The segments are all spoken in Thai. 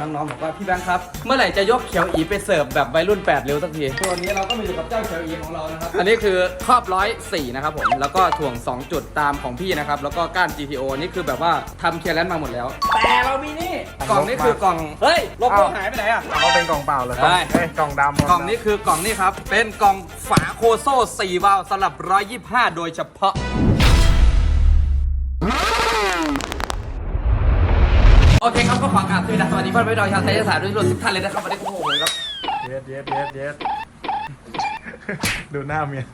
น้องๆบอกว่าพี่แบงค์ครับ เมื่อไหร่จะยกเขียวอีไปเสิร์ฟแบบวัยรุ่น8เร็วสักที ตัวนี้เราก็มาอยู่กับเจ้าเขียวอีของเรานะครับ อันนี้คือครอบร้อยสี่นะครับผม แล้วก็ถ่วง 2 จุดตามของพี่นะครับ แล้วก็ก้าน GTO นี่คือแบบว่าทำเคลียร์แลนด์มาหมดแล้ว แต่เรามีนี่ กล่องนี้คือกล่อง เฮ้ยโลโก้หายไปไหนอะเขาเป็นกล่องเปล่าเลยใช่เอ้ยกล่องดำกล่องนี้คือกล่องนี้ครับ เป็นกล่องฝาโคโซ่4วาล์วสำหรับ 125 โดยเฉพาะ โอเคครับก็ขอกราบสวัสดีสวัสดีเพื่อนพี่น้องชาวไทยชาติด้วยทุกท่านเลยนะครับวันนี้โอ้โหครับเย็ดเย็ดเย็ดเย็ดดูหน้าเมีย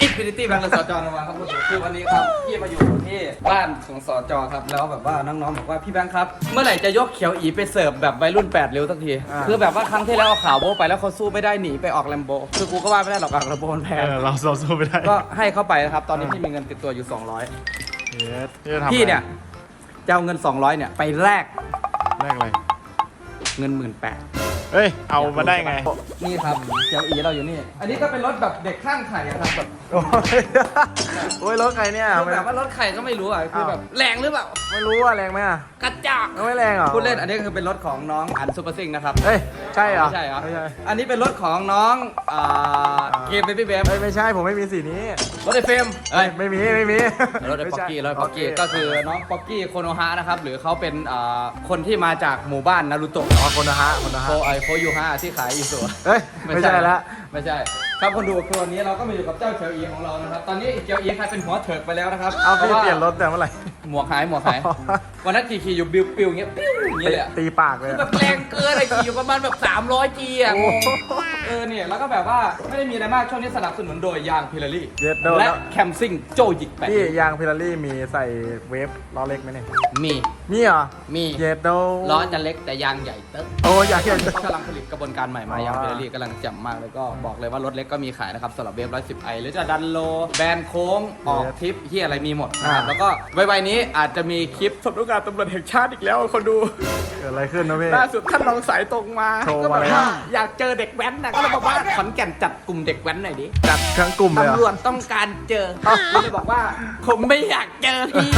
อินฟินิตี้แบงค์และสจนวัครับผมคือวันนี้ครับพี่มาอยู่ที่บ้านของสจครับแล้วแบบว่าน้องๆบอกว่าพี่แบงค์ครับ เมื่อไหร่จะยกเขียวอีไปเสิร์ฟแบบวัยรุ่น8เร็วสักทีอ่าคือแบบว่าครั้งที่แล้วเอาข่าวโบะไปแล้วเขาสู้ไม่ได้หนีไปออกแลมโบคือกูก็ว่าไม่ได้หรอกออกแลมโบมันแพเองอเราเราสู้ไม่ได้ก็ให้เข้าไปนะครับตอนนี้พี่มีเงินติดตัวอยู่ 200เย็ดพี่จะทำอะไรพี่เนี่ย จะเอาเงิน 200เนี่ยไปแลกแรกอะไร เงินหมื่นแปด เอ้ย เอามาได้ไง นี่ครับเจ้าอีเราอยู่นี่ อันนี้ก็เป็นรถแบบเด็กข้างไข่อะครับแบบโอ้ยโอ้ยรถใครเนี่ยคือแบบว่ารถไข่ก็ไม่รู้อะคืออ้าวแบบแรงหรือเปล่าไม่รู้ว่าแรงไหมอะกระจอกไม่แรงเหรอพูดเล่นอันนี้คือเป็นรถของน้องอันซูเปอร์ซิงนะครับเอ้ยใช่เหรอไม่ใช่เหรอไม่ใช่อันนี้เป็นรถของน้องอ่าเกมเบบี้เบมเอ้ยไม่ใช่ผมไม่มีสีนี้รถไอเฟรมเอ้ยไม่มีไม่มีรถไอไม่ป๊อกใช่กี้รถไอป๊อกกี้ก็คือน้องป๊อกกี้โคโนฮะนะครับหรือเขาเป็นอ่าคนที่มาจากหมู่บ้านนารูโตะอ๋อคนนะฮะคนนะโคฮะไอโคยูฮะที่ขายอีสัวเอ้ยไม่ใช่ละ ไม่ใช่ ครับคนดูคือวันนี้เราก็มาอยู่กับเจ้าเขียวอีของเรานะครับ ตอนนี้เขียวอีใครเป็นหัวเถิกไปแล้วนะครับเอาพี่พะว่เปลี่ยนรถแต่เมื่อไหร่ หมวกหายหมวกหายอ๋อวันนั้นขี่ขี่อยู่บิวปิวอย่างเงี้ยปิ้วอย่างเงี้ยเลยอะตีปากเลยคืออะแบบแรงเกินอะไรขี่อยู่ประมาณแบบ300จีอะโอ้โหเออเนี่ยแล้วก็แบบว่าไม่ได้มีอะไรมากช่วงนี้สนับสนุนโดยยางพิลารี่เย็ดโดนและแล้วแคมซิ่งโจยิกแปดพี่ยางพิลารี่มีใส่เวฟล้อเล็กไหมเนี่ยมี มีเหรอมี เย็ดโดล้อจะเล็กแต่ยางใหญ่เต๊ะโอ้ยอยากเห็น เขากำลังผลิตกระบวนการใหม่มาอ๋อยางเฟอร์รี่กำลังแจ่มมากแล้วก็บอกเลยว่ารถเล็กก็มีขายนะครับสำหรับเวฟร้อยสิบไอหรือจะดันโล แบนโค้งออกทริปที่อะไรมีหมดนะครับอ่า แล้วก็ไวๆนี้อาจจะมีคลิปสำนักงานตำรวจแห่งชาติอีกแล้วคนดู เกิดอะไรขึ้นนะพี่ ล่าสุดท่านรองสายตรงมาโทรก็มาแบบเลย ว่าอยากเจอเด็กแว้นนะก็เลยบอกว่าขอนแก่นจัดกลุ่มเด็กแว้นหน่อยดิจัดทั้งกลุ่มเลยเหรตำรวอ จต้องการเจอก็เลยบอกว่าผมไม่อยากเจอพี่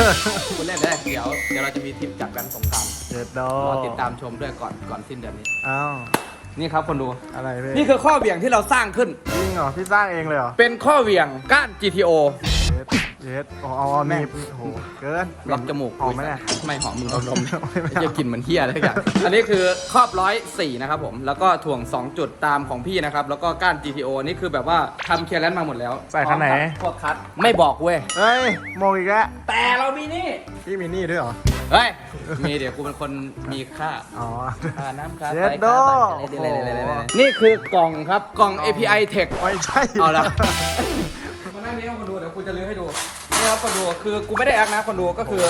คุณเล่นได้เดี๋ยวเดี๋ยวเราจะมีทริปจัดแว้นสงกรารเย็ดโดรอติดตามชมด้วยก่อนก่อนสิ้นเดือนนี้ อ้าว นี่ครับคนดู อะไรพี่นี่คือข้อเหวี่ยงที่เราสร้างขึ้น จริงเหรอพี่สร้างเองเลยเหรอเป็นข้อเหวี่ยงก้าน GTO เย็ดเย็ดอ๋ออ๋อนี่โอ้โหเกินล็อกจมูกหอมไหมเนี่ย ไม่หอมมึงเอานมไม่เอา จะกลิ่นเหมือนเฮียอะไรอย่าง อันนี้คือครอบร้อยสี่นะครับผม แล้วก็ถ่วง 2 จุดตามของพี่นะครับ แล้วก็ก้าน GTO นี่คือแบบว่าทำเคลียร์แลนด์มาหมดแล้วใส่คันไหน พวกคัดไม่บอกเว้ย เฮ้ยโมงอีกแล้วแต่เรามีนี่พี่มีนี่ด้วยเหรอ เฮ้ย มีเดี๋ยวกูเป็นคนมีค่าอ๋อ ค่าน้ำค่าเย็ไฟดโดค่าบัตรอะไรๆๆๆๆนี่คือกล่องครับกล่อง API Tech ไม่ใช่ เอาละ มานั่งนี้ให้คนดูเดี๋ยวกูจะลื้อให้ดูนี่ ครับคนดูคือกูไม่ได้แอคนะคนดูก็คือ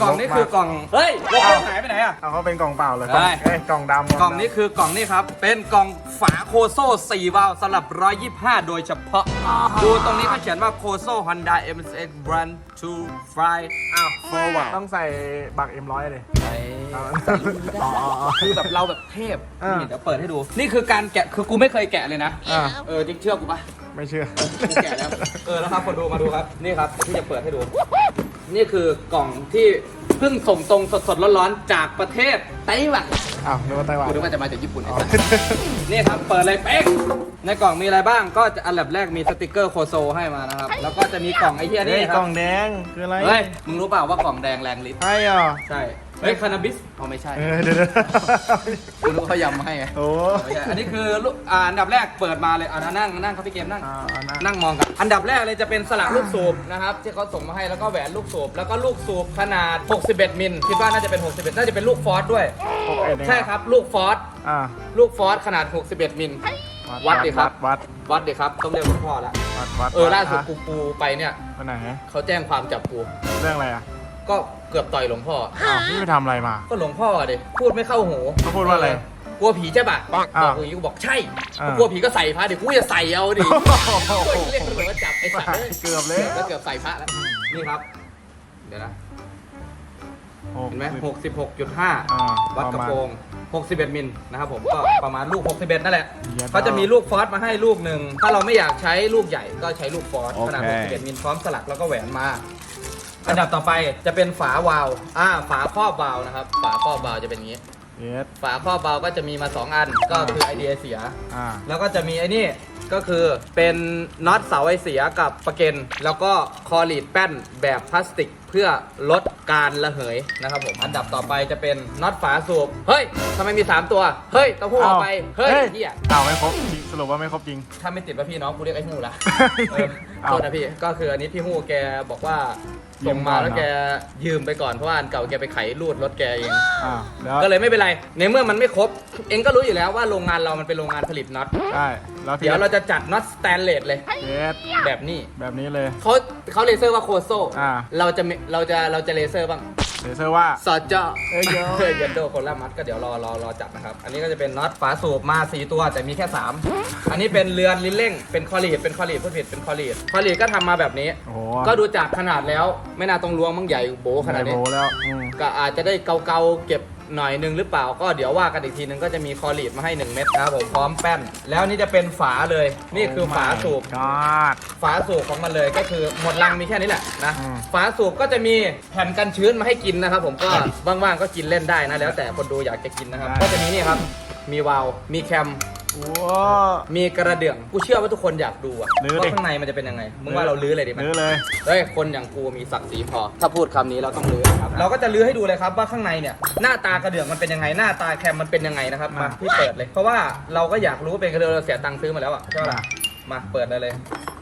กล่องนี้คือกล่องเฮ้ยโลโก้หายไปไหนอะเอาเขาเป็นกล่องเปล่าเลยเฮ้ยเอ้ยกล่องดำกล่องนี้คือกล่องนี้ครับเป็นกล่องฝาโคโซ่4วาล์วสำหรับ 125 โดยเฉพาะ ดูตรงนี้เขาเขียนว่าโคโซ่ Honda MSX Brand 2 Fly อ้าวโฟว่ะต้องใส่บักเอ็มร้อยเลยไปอ๋ออ๋อคือแบบเราแบบเทพอ่านี่นี่เดี๋ยวเปิดให้ดู นี่คือการแกะคือกูไม่เคยแกะเลยนะอ่าเออจริงเชื่อกูปะ ไม่เชื่อกูแกะแล้ว เออแล้วครับคนดูมาดูครับ นี่ครับที่จะเปิดให้ดู นี่คือกล่องที่เพิ่งส่งตรงสดๆร้อนๆจากประเทศไต้หวันอ้าวนึกว่าไต้หวันกูนึกว่าจะมาจากญี่ปุ่นไอ้อ๋อสัส นี่ครับ เปิดเลยเป๊กในกล่องมีอะไรบ้าง ก็จะอันดับแรกมีสติกเกอร์โคโซให้มานะครับ แล้วก็จะมีกล่องไอ้เหี้ยเฮ้นี่ยคกรัล่บ องแดงคืออะไรเฮ้ย มึงรู้เปล่าว่ากล่องแดงแรงฤทธิ์ใช่เหรอใช่ เฮ้ยคานาบิสเอาไม่ใช่เออเดี๋ยวเดี๋ยวกูรู้เขายำมาให้ไงโอ้ไม่ใช่อันนี้คือลูกอ่าอันดับแรกเปิดมาเลยอ่านั่งนั่งครับพี่เกมนั่ง อ่าอ่านั่งนั่งมองกัน อันดับแรกเลยจะเป็นสลักลูกสูบนะครับที่เขาส่งมาให้แล้วก็แหวนลูกสูบแล้วก็ลูกสูบขนาด 61 มิลคิดว่าน่าจะเป็น 61 น่าจะเป็นลูกฟอสด้วย หกเอ็ดเองเหอใช่ครับ ลูกฟอสอ่าลูกฟอสขนาด 61 มิล วัดดิครับ วัดวัดดิครับ ต้องเรียกคุณพ่อแล้ววัดวัดเออ ล่าสุดวักูปูไปเนี่ยวันไหนฮะเขาแจ้งความจับกู เรื่องอะไรอะก็ เกือบต่อยหลวงพ่อ อ้าวพี่ไปทำอะไรมา ก็หลวงพ่อดิพูดไม่เข้าหูเขาพูดว่าอะไรกลัวผีใช่ปะอ้าวบอกอย่างนี้กูบอกใช่อ่ากลัวผีก็ใส่พระดิกูจะใส่เอาดิโอ้โหเรียกตำรวจมาจับไอ้สัตว์เลยเกือบเลยแล้วเกือบใส่พระแล้วนี่ครับ เดี๋ยวนะ เห็นไหมหกสิบหกจุดห้าอ่าวัดกระโปรง61 มิลนะครับผมก็ประมาณลูก 61 นั่นแหละเยี่ยมเขาจะมีลูกฟอสมาให้ลูกหนึ่ง ถ้าเราไม่อยากใช้ลูกใหญ่ก็ใช้ลูกฟอสโอเคขนาด61 มิลพร้อมสลักแล้วก็แหวนมา อันดับต่อไปจะเป็นฝาวาล์วอ่าฝาครอบวาล์วนะครับ ฝาครอบวาล์วจะเป็นอย่างนี้ เยสฝาครอบวาล์วก็จะมีมา 2 อันก็คือไอเดียเสีย อ่า แล้วก็จะมีไอ้นี่ก็คือเป็นน็อตเสาไอเสียกับประเก็น แล้วก็คอลีดแป้นแบบพลาสติก เพื่อลดการระเหยนะครับผมอันดับต่อไปจะเป็นน็อตฝาสูบเฮ้ยทำไมมี 3 ตัวเฮ้ยเต้องพูดออกไปเฮ้ยเฮียเอาไม่ครบจริงสรุปว่าไม่ครบจริง ถ้าไม่ติดว่าพี่น้องกูเรียกไอ้หูละเออเอาโทษนะพี่ก็คืออันนี้พี่หูแกบอกว่ายืส่งมมาก่อนแล้วเหรอแกยืมไปก่อนเพราะว่าอันเก่าแกไปไขรูดรถแกเองอ่าแล้วก็เลยไม่เป็นไรในเมื่อมันไม่ครบ เองก็รู้อยู่แล้วว่าโรงงานเรามันเป็นโรงงานผลิตน็อตได้ แล้วทีเดี๋ยวเราจะจัดน็อตสแตนเลสเลย เยสแบบนี้แบบนี้เลย เขาเขาเลเซอร์ว่าโคโซอ่า เราจะมีเราจะเราจะเลเซอร์บ้างเลเซอร์ว่า สอดเจาะเอ้ยเดี๋ยวเฮ้ยยันโดคนละมัดก็เดี๋ยวรอรอรอจับนะครับ อันนี้ก็จะเป็นน็อตฝาสูบมา4ตัวแต่มีแค่3อันนี้เป็นเรือนลิ้นเร่งเป็นคอลีดเป็นคอลีดพูดผิดเป็นคอลีดคอลีดก็ทำมาแบบนี้ โอ้โหก็ดูจากขนาดแล้วไม่น่าต้องล้วงมั้งใหญ่โบขนาดนี้ โบแล้วอืม ก็อาจจะได้เกาๆเก็บ หน่อยหนึงหรือเปล่าก็เดี๋ยวว่ากันอีกทีนึงก็จะมีคอลีดมาให้ 1 เม็ดนะครับผมพร้อมแป้น แล้วนี่จะเป็นฝาเลย นี่คือฝาสูบกอดฝาสูบของมันเลยก็คือหมดลังมีแค่นี้แหละนะอืม ฝาสูบก็จะมีแผ่นกันชื้นมาให้กินนะครับผมก็ว่างๆก็กินเล่นได้นะแล้วแต่คนดูอยากจะกินนะครับ ก็จะมีนี่ครับมีวาล์วมีแคม ว้า มีกระเดื่อง กูเชื่อว่าทุกคนอยากดูอะลื้อดิ ว่าข้างในมันจะเป็นยังไง มึงว่าเราลื้อเลยดีไหม ลื้อเลย เฮ้ยคนอย่างกูมีศักดิ์ศรีพอ ถ้าพูดคำนี้เราต้องลื้อนะครับ เราก็จะลื้อให้ดูเลยครับว่าข้างในเนี่ย หน้าตากระเดื่องมันเป็นยังไง หน้าตาแคมมันเป็นยังไงนะครับ มาอะพี่เปิดเลย เพราะว่าเราก็อยากรู้เป็นกระเดื่องเราเสียตังค์ซื้อมาแล้วอะใช่ปะล่ะอะมาเปิดเลยเลย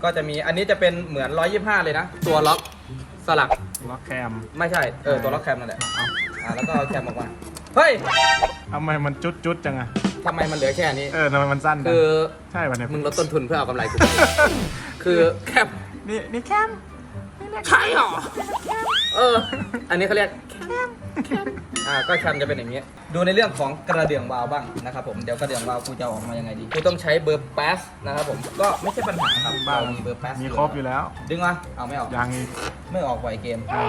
ก็จะมีอันนี้จะเป็นเหมือน 125 เลยนะ ตัวล็อกสลัก ล็อกแคมไม่ใช่ เออ ตัวล็อกแคมนั่นแหละ เอาอ่า แล้วก็เอาแคมออกมา เฮ้ย ทำไมมันจุดจุดๆจังอะ ทำไมมันเหลือแค่นี้ เออทำไมมันสั้นจังคือใช่ป่ะเนี่ยมึงลดต้นทุนเพื่อเอากำไรกูคือแคมนี่นี่แคมใช่หรอ เออ อันนี้เขาเรียกแคมแคมอ่าก็แคมจะเป็นอย่างนี้ ดูในเรื่องของกระเดื่องวาล์วบ้างนะครับผม เดี๋ยวกระเดื่องวาล์วกูจะเอาออกมายังไงดี กูต้องใช้เบอร์แปสนะครับผม ก็ไม่ใช่ปัญหาครับบ้าเรามีเบอร์แปสมีครบอยู่แล้ว ดึงมาเอาไม่ออก ยังอีกไม่ออกไวเกมอะ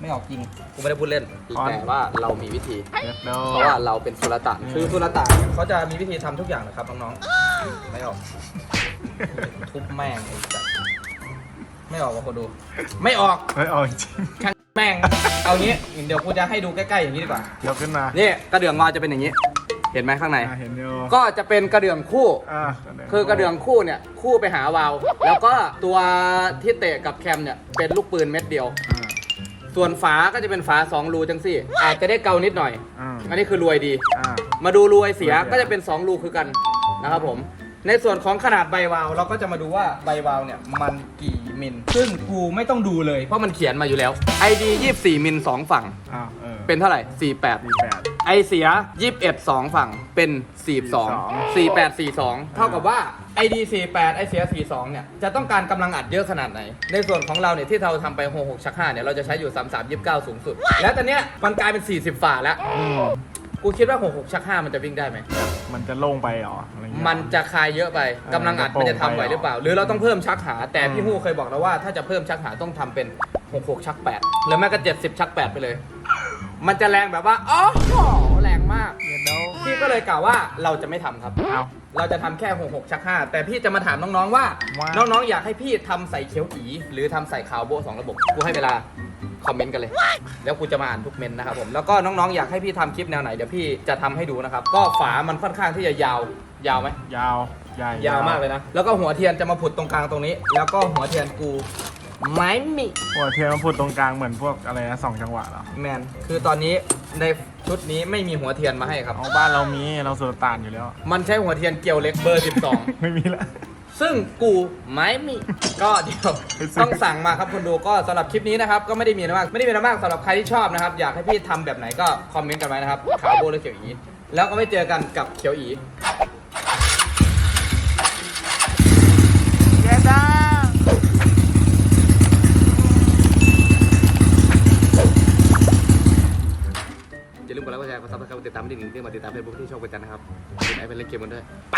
ไม่ออกจริง กูไม่ได้พูดเล่นอ๋อแต่ว่าเรามีวิธีเดี๋ยวเดี๋ยวเพราะว่าเราเป็นสุลต่านอืมคือสุลต่านเนี่ยเขาจะมีวิธีทำทุกอย่างนะครับน้องๆ ไม่ออก ทุบแม่งไอ้สัสไม่ออกว่ะคนดู ไม่ออกเฮ้ยเอาจริงช่างแม่ง เอางี้เดี๋ยวกูจะให้ดูใกล้ๆอย่างนี้ดีกว่า ยกขึ้นมานี่กระเดื่องงอจะเป็นอย่างนี้ เห็นไหมข้างใน อะเห็นอยู่ก็จะเป็นกระเดื่องคู่ อะคือกระเดื่องคู่เนี่ยคู่ไปหาวาล์วแล้วก็ตัวที่เตะกับแคมเนี่ยเป็นลูกปืนเม็ดเดียว อ่า ส่วนฝาก็จะเป็นฝาสองรูจังสิอาจจะได้เกานิดหน่อย อ่าอันนี้คือรวยดี อ่า มาดูรูไอเสียรวยเสีย ก็จะเป็น2รูคือกันนะครับผม ในส่วนของขนาดใบวาล์วเราก็จะมาดูว่าใบวาล์วเนี่ยมันกี่มิล ซึ่งกูไม่ต้องดูเลย เพราะมันเขียนมาอยู่แล้ว ID 24 มิล2ฝั่ง อ้าวเออเป็นเท่าไหร่48สี่แปด ไอเสีย 21 2 ฝั่งเป็น 42 48 42 เท่ากับว่า ID 48 ไอเสีย 42 เนี่ย จะต้องการกำลังอัดเยอะขนาดไหน ในส่วนของเราเนี่ยที่เราทำไป 66ชัก5เนี่ย เราจะใช้อยู่ 33 29 สูงสุด แล้วตอนเนี้ยมันกลายเป็น 40 ฝ่าแล้วอืมกูคิดว่า 66 ชัก 5 มันจะวิ่งได้ไหม มันจะโล่งไปเหรออะไรเงี้ย มันจะคายเยอะไปกำลังอัดมันจะทำไหวหรือเปล่า หรือเราต้องเพิ่มชักหา แต่พี่อืมฮู้เคยบอกแล้วว่าถ้าจะเพิ่มชักหาต้องทำเป็น 66 ชัก8หรือแม้ก็70 ชัก 8 ไปเลย มันจะแรงแบบว่าอ๋อ ก็เลยกล่าวว่าเราจะไม่ทำครับ เอา เราจะทำแค่ 66 ชัก 5 แต่พี่จะมาถามน้องๆว่า ว่า น้องๆ อยากให้พี่ทำใส่เขียวอีหรือทำใส่ขาวโบะสองระบบกูให้เวลาคอมเมนต์กันเลย แล้วกูจะมาอ่านทุกเมนต์นะครับผมแล้วก็น้องๆ อยากให้พี่ทำคลิปแนวไหนเดี๋ยวพี่จะทำให้ดูนะครับ ก็ฝามันค่อนข้างที่จะยาวยาวไหม ยาว ใหญ่ยาวมากเลยนะ แล้วก็หัวเทียนจะมาผุดตรงกลางตรงนี้ แล้วก็หัวเทียนกูไม่มี หัวเทียนมันพูดตรงกลางเหมือนพวกอะไรนะสองจังหวะเหรอ แมนคือตอนนี้ใน ชุดนี้ไม่มีหัวเทียนมาให้ครับ เอาบ้านเรามีเราสุลต่านอยู่แล้ว มันใช้หัวเทียนเกลียวเล็กเบอร์ 12 ไม่มีละ ซึ่งกูไม่มีก็เดี๋ยวไปซื้อต้องสั่งมาครับคุณดูก็สำหรับคลิปนี้นะครับ ก็ไม่ได้มีอะไรมากไม่ได้มีอะไรมากสำหรับใครที่ชอบนะครับ อยากให้พี่ทำแบบไหนก็คอมเมนต์กันไว้นะครับขาวโบหรือเขียวอีแล้วก็ไม่เจอกันกับเขียวอี เย้จ้า อย่าลืมกดไลค์กดแช ร์กดซับสไครต์กดติดตามไม่ได้หนึ่งที่มาติดตามเฟซบุ๊กที่ช่องประจันนะครับกดไลค์เป็นเล่นเกมกันด้วยไป